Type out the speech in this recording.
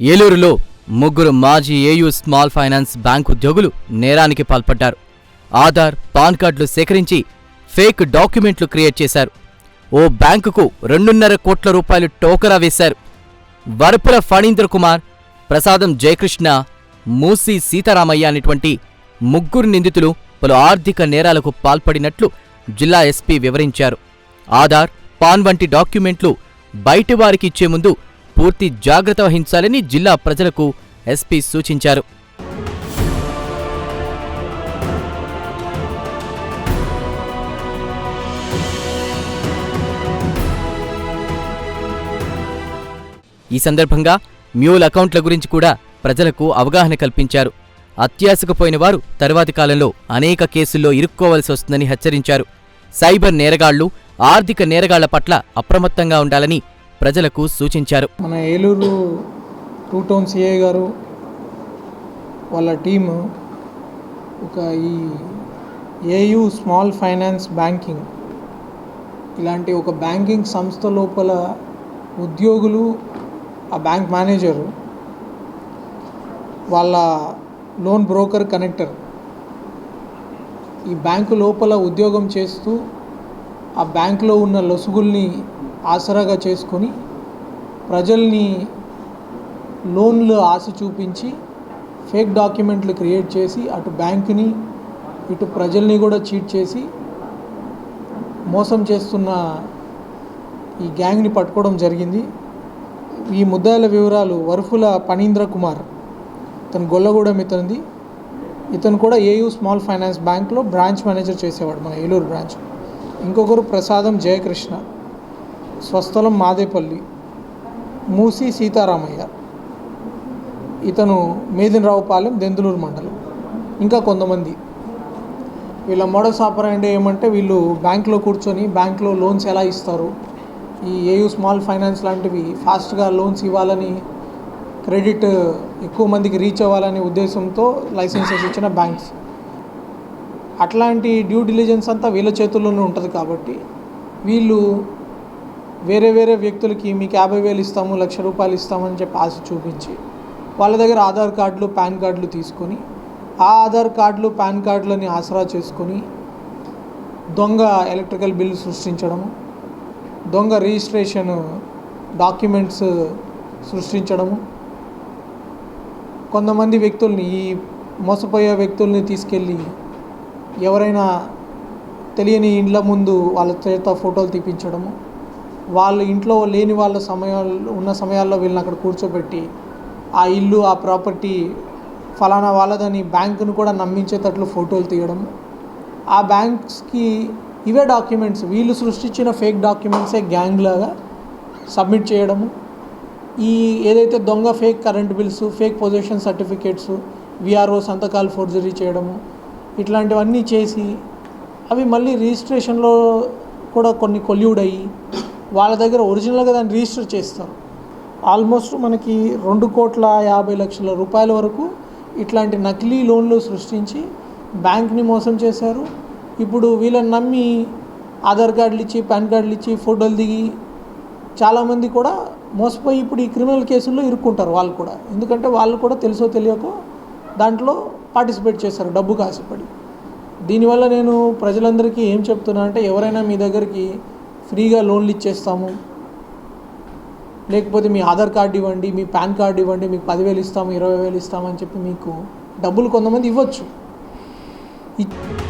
ఏలూరులో ముగ్గురు మాజీ ఏయూ స్మాల్ ఫైనాన్స్ బ్యాంక్ ఉద్యోగులు నేరానికి పాల్పడ్డారు. ఆధార్ పాన్ కార్డులు సేకరించి ఫేక్ డాక్యుమెంట్లు క్రియేట్ చేశారు. ఓ బ్యాంకుకు రెండున్నర కోట్ల రూపాయలు టోకరా వేశారు. వరపుల ఫణీంద్ర కుమార్ ప్రసాదం జయకృష్ణ మూసి సీతారామయ్య అనేటువంటి ముగ్గురు నిందితులు పలు ఆర్థిక నేరాలకు పాల్పడినట్లు జిల్లా ఎస్పీ వివరించారు. ఆధార్ పాన్ వంటి డాక్యుమెంట్లు బయటి వారికి ఇచ్చే ముందు పూర్తి జాగ్రత్త వహించాలని జిల్లా ప్రజలకు ఎస్పీ సూచించారు. ఈ సందర్భంగా మ్యూల్ అకౌంట్ల గురించి కూడా ప్రజలకు అవగాహన కల్పించారు. అత్యాశకుపోయిన వారు తర్వాతి కాలంలో అనేక కేసుల్లో ఇరుక్కోవలసి వస్తుందని హెచ్చరించారు. సైబర్ నేరగాళ్ళు ఆర్థిక నేరగాళ్ళ పట్ల అప్రమత్తంగా ఉండాలని ప్రజలకు సూచించారు. మన ఏలూరు టూ టౌన్ సిఐ గారు వాళ్ళ టీము ఒక ఈ ఏయు స్మాల్ ఫైనాన్స్ బ్యాంకింగ్ ఇలాంటి ఒక బ్యాంకింగ్ సంస్థ లోపల ఉద్యోగులు ఆ బ్యాంక్ మేనేజరు వాళ్ళ లోన్ బ్రోకర్ కనెక్టర్ ఈ బ్యాంకు లోపల ఉద్యోగం చేస్తూ ఆ బ్యాంకులో ఉన్న లొసుగుల్ని ఆసరాగా చేసుకొని ప్రజల్ని లోన్లు ఆశ చూపించి ఫేక్ డాక్యుమెంట్లు క్రియేట్ చేసి అటు బ్యాంకుని ఇటు ప్రజల్ని కూడా చీట్ చేసి మోసం చేస్తున్న ఈ గ్యాంగ్ని పట్టుకోవడం జరిగింది. ఈ ముద్దాయిల వివరాలు వరుఫుల పనీంద్ర కుమార్ ఇతను గొల్లగూడెం ఇతనిది. ఇతను కూడా ఏయూ స్మాల్ ఫైనాన్స్ బ్యాంక్లో బ్రాంచ్ మేనేజర్ చేసేవాడు మన ఏలూరు బ్రాంచ్. ఇంకొకరు ప్రసాదం జయకృష్ణ. స్వస్థలం మాదేపల్లి. మూసి సీతారామయ్య. ఇతను మేదినరావుపాలెం దెందులూరు మండలం. ఇంకా కొంతమంది. వీళ్ళ మోడల్స్ ఆపరేండి ఏమంటే వీళ్ళు బ్యాంక్లో కూర్చొని బ్యాంక్లో లోన్స్ ఎలా ఇస్తారు? ఈ ఏయూ స్మాల్ ఫైనాన్స్ లాంటివి ఫాస్ట్గా లోన్స్ ఇవ్వాలని క్రెడిట్ ఎక్కువ మందికి రీచ్ అవ్వాలనే ఉద్దేశంతో లైసెన్సెస్ ఇచ్చిన బ్యాంక్స్. అట్లాంటి డ్యూ డిలిజెన్స్ అంతా వీళ్ళ చేతుల్లోనే ఉంటుంది కాబట్టి వీళ్ళు వేరే వేరే వ్యక్తులకి మీకు యాభై వేలు ఇస్తాము లక్ష రూపాయలు ఇస్తామని చెప్పి ఆశ చూపించి వాళ్ళ దగ్గర ఆధార్ కార్డులు పాన్ కార్డులు తీసుకొని ఆ ఆధార్ కార్డులు పాన్ కార్డులని ఆసరా చేసుకొని దొంగ ఎలక్ట్రికల్ బిల్లు సృష్టించడము దొంగ రిజిస్ట్రేషన్ డాక్యుమెంట్స్ సృష్టించడము. కొంతమంది వ్యక్తుల్ని ఈ మోసపోయే వ్యక్తుల్ని తీసుకెళ్ళి ఎవరైనా తెలియని ఇండ్ల ముందు వాళ్ళ చేత ఫోటోలు తీపించడము. వాళ్ళ ఇంట్లో లేని వాళ్ళ సమయాల్లో ఉన్న సమయాల్లో వీళ్ళని అక్కడ కూర్చోబెట్టి ఆ ఇల్లు ఆ ప్రాపర్టీ ఫలానా వాళ్ళదని బ్యాంకును కూడా నమ్మించేటట్లు ఫోటోలు తీయడం. ఆ బ్యాంక్స్కి ఇవే డాక్యుమెంట్స్. వీళ్ళు సృష్టించిన ఫేక్ డాక్యుమెంట్సే గ్యాంగ్ లాగా సబ్మిట్ చేయడము. ఈ ఏదైతే దొంగ fake current bills fake position certificates VRO సంతకాలు ఫోర్జరీ చేయడము ఇట్లాంటివన్నీ చేసి అవి మళ్ళీ రిజిస్ట్రేషన్లో కూడా కొన్ని కొల్యూడ్ అయ్యి వాళ్ళ దగ్గర ఒరిజినల్గా దాన్ని రిజిస్టర్ చేస్తారు. ఆల్మోస్ట్ మనకి రెండు కోట్ల యాభై లక్షల రూపాయల వరకు ఇట్లాంటి నకిలీ లోన్లు సృష్టించి బ్యాంక్ని మోసం చేశారు. ఇప్పుడు వీళ్ళని నమ్మి ఆధార్ కార్డులు ఇచ్చి పాన్ కార్డులు ఇచ్చి ఫోటోలు దిగి చాలామంది కూడా మోసపోయి ఇప్పుడు ఈ క్రిమినల్ కేసుల్లో ఇరుక్కుంటారు వాళ్ళు కూడా. ఎందుకంటే వాళ్ళు కూడా తెలుసో తెలియకో దాంట్లో పార్టిసిపేట్ చేశారు డబ్బుకు ఆశపడి దీనివల్ల నేను ప్రజలందరికీ ఏం చెప్తున్నా అంటే ఎవరైనా మీ దగ్గరికి ఫ్రీగా లోన్లు ఇచ్చేస్తాము. లేకపోతే మీ ఆధార్ కార్డు ఇవ్వండి మీ పాన్ కార్డు ఇవ్వండి మీకు పదివేలు ఇస్తాము ఇరవై వేలు ఇస్తామని చెప్పి మీకు డబ్బులు కొంతమంది ఇవ్వచ్చు. ఇ-